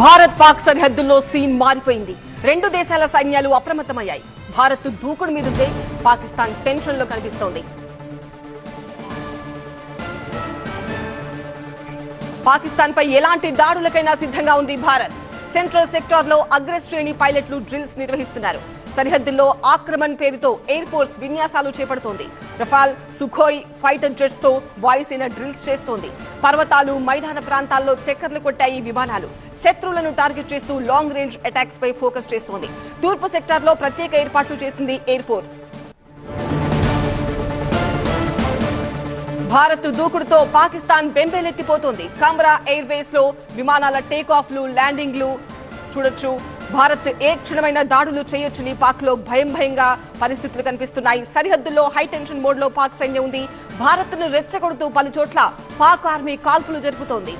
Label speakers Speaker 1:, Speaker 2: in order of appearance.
Speaker 1: భారత్ పాక్ సరిహద్దుల్లో సీన్ మారిపోయింది. రెండు దేశాల సైన్యాలు అప్రమత్తమయ్యాయి. భారత్ దూకుడు మీదుంటే పాకిస్తాన్ టెన్షన్లో కనిపిస్తోంది. పాకిస్తాన్ పై ఎలాంటి దాడులకైనా సిద్ధంగా ఉంది భారత్. సెంట్రల్ సెక్టార్లో అగ్రశ్రేణి పైలట్లు డ్రిల్స్ నిర్వహిస్తున్నారు. సరిహద్దుల్లో ఆక్రమణ్ పేరుతో ఎయిర్ ఫోర్స్ విన్యాసాలు చేపడుతోంది. రఫాల్ సుఖోయ్ ఫైటర్ జెట్స్తో వాయుసేన డ్రిల్స్ చేస్తోంది. పర్వతాలు మైదాన ప్రాంతాల్లో చక్కర్లు కొట్టాయి విమానాలు. శత్రువులను టార్గెట్ చేస్తూ లాంగ్ రేంజ్ అటాక్స్ పై ఫోకస్ చేస్తోంది. తూర్పు సెక్టార్లో ప్రత్యేక ఏర్పాట్లు చేసింది ఎయిర్ ఫోర్స్. భారత్ దూకుడుతో పాకిస్తాన్ బెంబేలెత్తిపోతోంది. కామ్రా ఎయిర్వేస్లో విమానాల టేక్ ఆఫ్లు ల్యాండింగ్లు చూడొచ్చు. భారత్ ఏ క్షణమైన దాడులు చేయొచ్చని పాక్లో భయం భయంగా పరిస్థితులు కనిపిస్తున్నాయి. సరిహద్దుల్లో హై టెన్షన్ మోడ్లో పాక్ సైన్యం ఉంది. భారత్ను రెచ్చగొడుతూ పలు చోట్ల పాక్ ఆర్మీ కాల్పులు జరుపుతోంది.